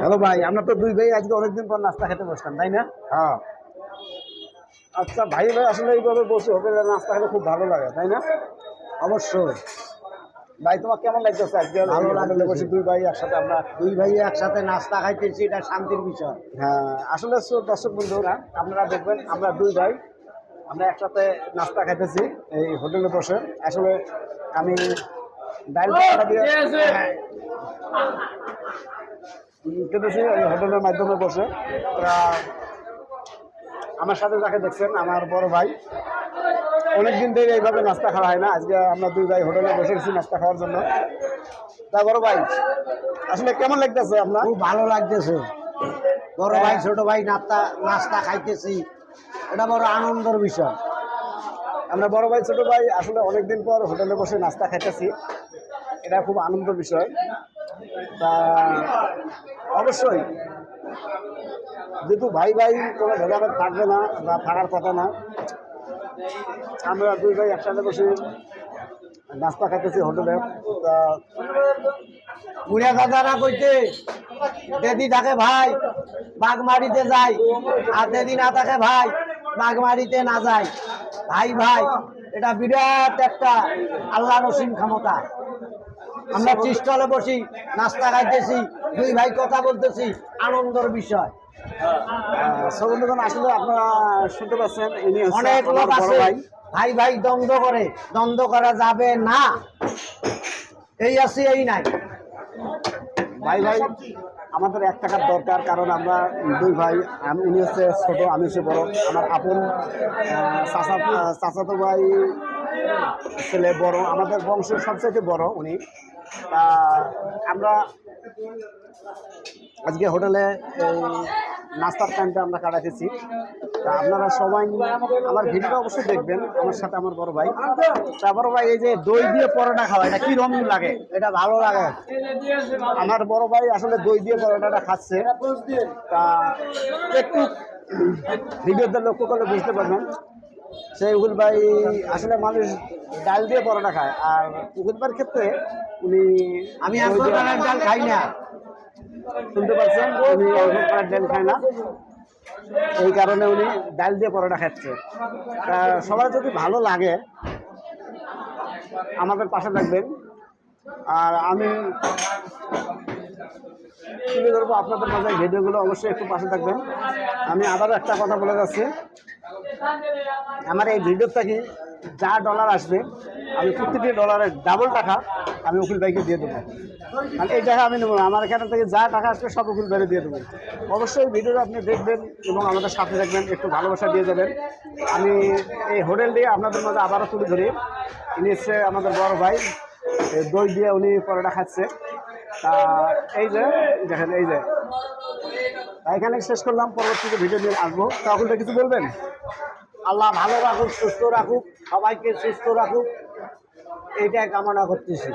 Hello ভাই আমরা তো দুই ভাই আজকে অনেকদিন পর নাস্তা খেতে বসলাম তাই না? হ্যাঁ। আচ্ছা ভাই ভাই আসলে এইভাবে বসে হোটেলে নাস্তা খেতে খুব ভালো লাগে তাই না? অবশ্যই। ভাই তোমার কেমন লাগতেছে আজকে? ভালো লাগলে বসে দুই ভাই একসাথে আমরা দুই ভাই একসাথে নাস্তা খাইতেছি এটা শান্তির বিষয়। হ্যাঁ। আসলে দর্শক বন্ধুরা আপনারা দেখবেন আমরা দুই ভাই আমরা একসাথে নাস্তা খাইতেছি এই হোটেলে বসে। আসলে আমি ডাইল দিয়ে হ্যাঁ, উম, হোটেলের মাধ্যমে বসে। আমার সাথে যাকে দেখছেন আমার বড় ভাই অনেকদিন ধরে এইভাবে নাস্তা খাওয়া হয় না। আজকে আমরা দুই ভাই হোটেলে বসে গেছি নাস্তা খাওয়ার জন্য। তা বড় ভাই আসলে কেমন লাগতেছে আপনার? খুব ভালো লাগতেছে। বড় ভাই ছোট ভাই নাস্তা নাস্তা খাইতেছি। এটা বড় আনন্দের বিষয়। আমরা বড় ভাই ছোট ভাই আসলে অনেকদিন পর হোটেলে বসে নাস্তা খাইতেছি। এটা খুব আনন্দের বিষয়। তা অবশ্যই। যেহেতু ভাই ভাই কোনো ভেদাভেদ থাকবে না বা থাকার কথা না, আমরা দুই ভাই একসাথে বসে নাস্তা খাইতেছি হোটেলে। বুড়া দাদারা কইতে দেদি থাকে ভাই বাগমারিতে যায়, আর দেদি না থাকে ভাই বাগমারিতে না যায়। ভাই ভাই, এটা বিরাট একটা আল্লাহ রসিম ক্ষমতা। আমরা টিস্টলে বসি নাস্তা খাইতেছি দুই ভাই কথা বলতেছি আনন্দের বিষয়। সবন্ধুগণ আসলে আপনারা শুনতে পাচ্ছেন ইনি অনেক আমার লোক আছে ভাই। ভাই ভাই দ্বন্দ্ব করে দ্বন্দ্ব করা যাবে না। এই আছে এই নাই। ভাই ভাই আমাদের এক টাকার দরকার কারণ আমরা দুই ভাই আমি উনি হচ্ছে ছোট আমি হচ্ছে বড়। আমার আপন চাচা চাচাতো ভাই ছেলে বড় আমাদের বংশের সবচেয়ে বড় উনি। তা আমরা আজকে হোটেলে নাস্তার টাইমটা আমরা কাটাতেছি তা আপনারা সবাই আমার ভিডিওটা অবশ্যই দেখবেন, আমার সাথে আমার বড় ভাই। তা বড় ভাই, এই যে দই দিয়ে পরোটা খাওয়া, এটা কি রকম লাগে? এটা ভালো লাগে। আমার বড় ভাই আসলে দই দিয়ে পরোটাটা খাচ্ছে। তা একটু ভিডিওতে লক্ষ্য করলে বুঝতে পারবেন। সেই উকিল ভাই আসলে মানুষ ডাল দিয়ে পরোটা খায়। আর উকিল ভাইয়ের ক্ষেত্রে উনি আমি ডাল খাই না। শুনতে পাচ্ছেন? উনি ডাল খায় না। এই কারণে উনি ডাল দিয়ে পরোটা খাচ্ছে। তা সবার যদি ভালো লাগে আমাদের পাশে থাকবেন। আর আমি তুলে ধরবো আপনাদের মাঝে ভিডিওগুলো অবশ্যই একটু পাশে থাকবেন। আমি আবারও একটা কথা বলে যাচ্ছি। আমার এই ভিডিও থেকে যা ডলার আসবে, আমি প্রত্যেকটি ডলারের ডাবল টাকা আমি উকিল ভাইকে দিয়ে দেবো। মানে এই টাকা আমি নেব আমার এখান থেকে যা টাকা আসবে সব উকিল ভাইকে দিয়ে দেবো। অবশ্যই ভিডিওটা আপনি দেখবেন এবং আমাদের সাথে থাকবেন, একটু ভালোবাসা দিয়ে যাবেন আমি এই হোটেল হোটেলটি আপনাদের মাঝে আবারও তুলে ধরি। ইনি হচ্ছে আমাদের বড় ভাই দই দিয়ে উনি পরোটা খাচ্ছে। তা এই যে, দেখেন, এই যে। এখানে শেষ করলাম, পরবর্তীতে ভিডিও নিয়ে আসব। তখন কিছু বলবেন? আল্লাহ ভালো রাখুক, সুস্থ রাখুক, সবাইকে সুস্থ রাখুক। এইটাই কামনা করতেছি।